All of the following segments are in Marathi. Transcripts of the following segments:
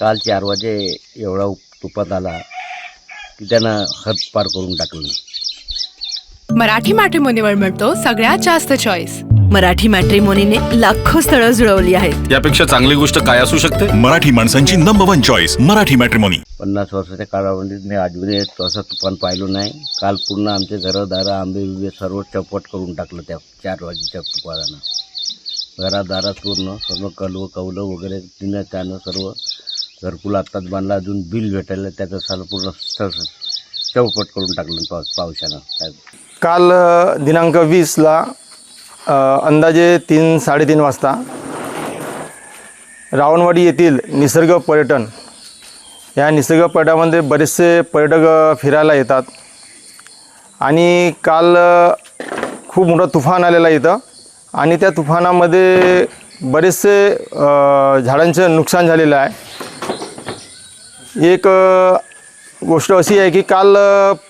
काल चार वाजे एवढा तुफान आला की त्यानं हद पार करून टाकलं. मराठी मॅट्रिमोनीवर मिळतो सगळ्यात जास्त चॉईस मराठी मॅट्रिमोनीने लाखो स्थळं जुळवली आहेत. यापेक्षा चांगली गोष्ट काय असू शकते? मराठी माणसांची number one choice Marathi matrimony पन्नास वर्षाच्या काळामध्ये मी आजवरी तसं तुफान पाहिलं नाही. काल पूर्ण आमचे घरं दारं आंबे बिंबे सर्व चौपट करून टाकलं त्या चार वाजेच्या तुफानानं. घरादारात पूर्ण सर्व कलवं कवलं वगैरे तिनं त्यानं सर्व घरकुल आत्ताच बांधला अजून बिल भेटायला त्याचं सारं पूर्ण चौपट करून टाकलं पाऊस पावसानं काय काल दिनांक वीसला अंदाजे तीन साडेतीन वाजता रावणवाडी येथील निसर्ग पर्यटन या निसर्ग पर्यटनामध्ये बरेचसे पर्यटक फिरायला येतात. आणि काल खूप मोठं तुफान आलेलं इथं. आणि त्या तुफानामध्ये बरेचसे झाडांचं नुकसान झालेलं आहे. एक गोष्ट अशी आहे की काल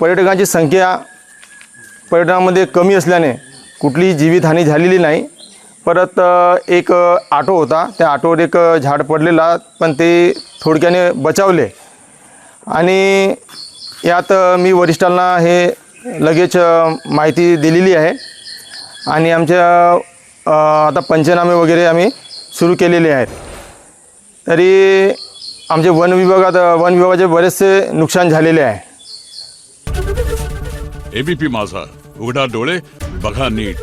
पर्यटकांची संख्या पर्यटनामध्ये कमी असल्याने कुठलीही जीवितहानी झालेली नाही. परत एक आटो ऑटो होता. त्या ऑटोवर एक झाड पडलेला पण ते थोडक्याने बचावले. आणि यात मी वरिष्ठांना हे लगेच माहिती दिलेली आहे. आणि आमच्या आता पंचनामे वगैरे आम्ही सुरू केलेले आहेत. तरी आमचे वन विभागात वन विभागाचे बरेचसे नुकसान झालेले आहे. एबीपी माझा. उघडा डोळे बघा नीट.